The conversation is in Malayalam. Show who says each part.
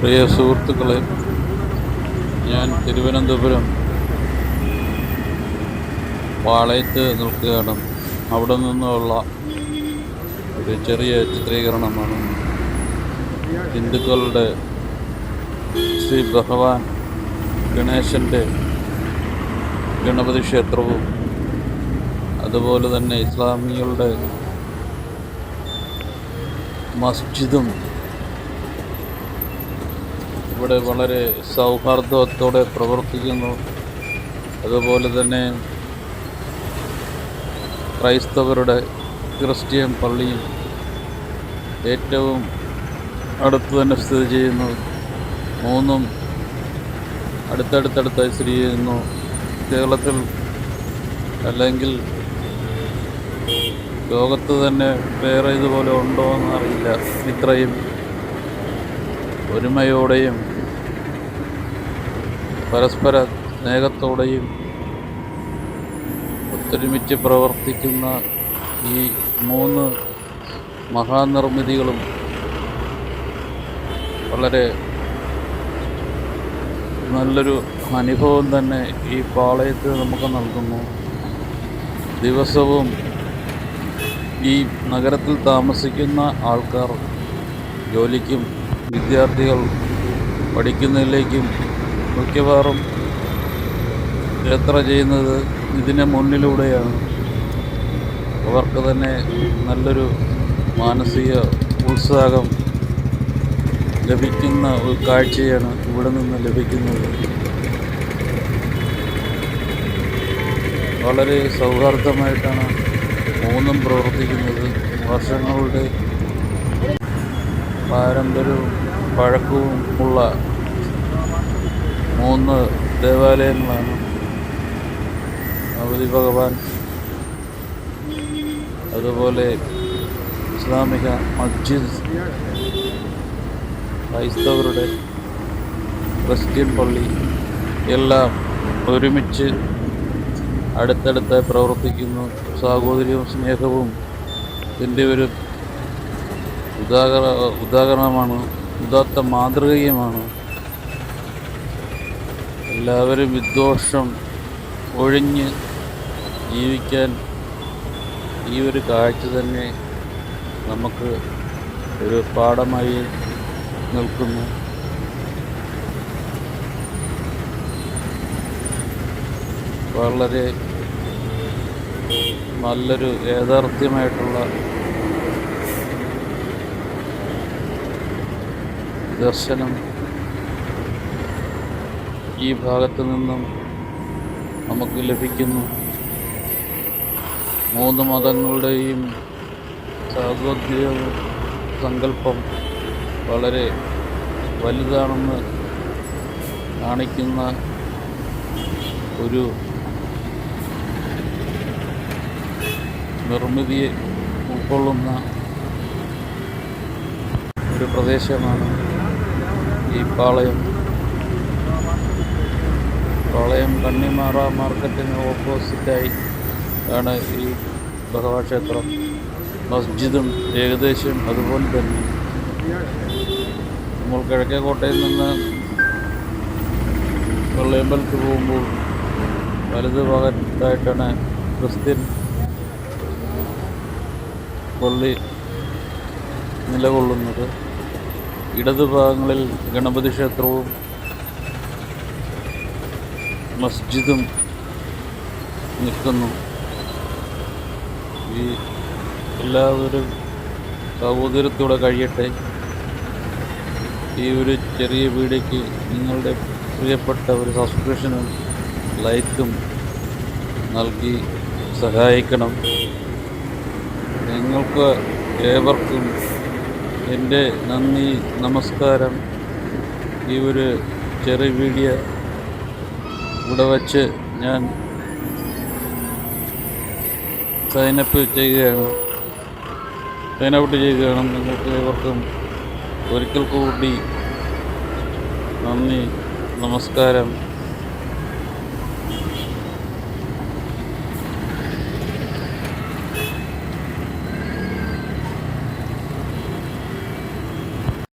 Speaker 1: പ്രിയ സുഹൃത്തുക്കളെ ഞാൻ തിരുവനന്തപുരം പാളയത്ത് നിൽക്കുകയാണ്. അവിടെ നിന്നുള്ള ഒരു ചെറിയ ചിത്രീകരണമാണ് ഹിന്ദുക്കളുടെ ശ്രീ ഭഗവാൻ ഗണേശന്റെ ഗണപതി ക്ഷേത്രവും അതുപോലെ തന്നെ ഇസ്ലാമികളുടെ മസ്ജിദും ഇവിടെ വളരെ സൗഹാർദ്ദത്തോടെ പ്രവർത്തിക്കുന്നു. അതുപോലെ തന്നെ ക്രൈസ്തവരുടെ ക്രിസ്ത്യൻ പള്ളിയും ഏറ്റവും അടുത്ത് തന്നെ സ്ഥിതി ചെയ്യുന്നു. മൂന്നും അടുത്തടുത്തടുത്തായി സ്ഥിതി ചെയ്യുന്നു. കേരളത്തിൽ അല്ലെങ്കിൽ ലോകത്ത് തന്നെ വേറെ ഇതുപോലെ ഉണ്ടോ എന്നറിയില്ല. ഇത്രയും ഒരുമയോടെയും പരസ്പര സ്നേഹത്തോടെയും ഒത്തൊരുമിച്ച് പ്രവർത്തിക്കുന്ന ഈ മൂന്ന് മഹാനിർമ്മിതികളും വളരെ നല്ലൊരു അനുഭവം തന്നെ ഈ പാളയത്തിൽ നമുക്ക് നൽകുന്നു. ദിവസവും ഈ നഗരത്തിൽ താമസിക്കുന്ന ആൾക്കാർ ജോലിക്കും വിദ്യാർത്ഥികൾ പഠിക്കുന്നതിലേക്കും മിക്കവാറും യാത്ര ചെയ്യുന്നത് ഇതിന് മുന്നിലൂടെയാണ്. അവർക്ക് തന്നെ നല്ലൊരു മാനസിക ഉത്സാഹം ലഭിക്കുന്ന ഒരു കാഴ്ചയാണ് ഇവിടെ നിന്ന് ലഭിക്കുന്നത്. വളരെ സൗഹാർദ്ദമായിട്ടാണ് മൂന്നും പ്രവർത്തിക്കുന്നത്. വർഷങ്ങളുടെ പാരമ്പര്യവും പഴക്കവും ഉള്ള മൂന്ന് ദേവാലയങ്ങളാണ് അവധി ഭഗവാൻ അതുപോലെ ഇസ്ലാമിക മസ്ജിദ് ക്രൈസ്തവരുടെ ക്രിസ്ത്യൻ പള്ളി എല്ലാം ഒരുമിച്ച് അടുത്തടുത്ത് പ്രവർത്തിക്കുന്നു. സാഹോദര്യവും സ്നേഹവും ഇതിന്റെ ഒരു ഉദാഹര ഉദാഹരണമാണ്. ഉദാത്ത മാതൃകയുമാണ്. എല്ലാവരും വിദ്വേഷം ഒഴിഞ്ഞ് ജീവിക്കാൻ ഈ ഒരു കാഴ്ച തന്നെ നമുക്ക് ഒരു പാഠമായി നിൽക്കുന്നു. വളരെ നല്ലൊരു യാഥാർത്ഥ്യമായിട്ടുള്ള ദർശനം ഈ ഭാഗത്ത് നിന്നും നമുക്ക് ലഭിക്കുന്നു. മൂന്ന് മതങ്ങളുടെയും സാഗോദ്യ സങ്കല്പം വളരെ വലുതാണെന്ന് കാണിക്കുന്ന ഒരു നിർമ്മിതിയെ ഉൾക്കൊള്ളുന്ന ഒരു പ്രദേശമാണ് ഈ പാളയം. പാളയം കണ്ണിമാറ മാർക്കറ്റിന് ഓപ്പോസിറ്റായി ആണ് ഈ ഭഗവാൻ ക്ഷേത്രം മസ്ജിദും ഏകദേശം അതുപോലെ തന്നെ. നമ്മൾ കിഴക്കേ കോട്ടയിൽ നിന്ന് വെള്ളയമ്പലത്ത് പോകുമ്പോൾ വലത് ഭാഗത്തായിട്ടാണ് ക്രിസ്ത്യൻ പള്ളി നിലകൊള്ളുന്നത്. ഇടതു ഭാഗങ്ങളിൽ ഗണപതി ക്ഷേത്രവും മസ്ജിദും നിൽക്കുന്നു. ഈ എല്ലാവരും സഹോദരത്തോടെ കഴിയട്ടെ. ഈ ഒരു ചെറിയ വീഡിയോയ്ക്ക് നിങ്ങളുടെ പ്രിയപ്പെട്ട ഒരു സബ്സ്ക്രിപ്ഷനും ലൈക്കും നൽകി സഹായിക്കണം. നിങ്ങൾക്ക് ഏവർക്കും എന്റെ നന്ദി നമസ്കാരം. ഈ ഒരു ചെറിയ വീഡിയോ ഇവിടെ വച്ച് ഞാൻ സൈനപ്പ് ചെയ്യുകയാണ്. സൈനൗട്ട് ചെയ്യുകയാണ്. നിങ്ങൾക്ക് ഏവർക്കും ഒരിക്കൽ കൂടി നന്ദി നമസ്കാരം.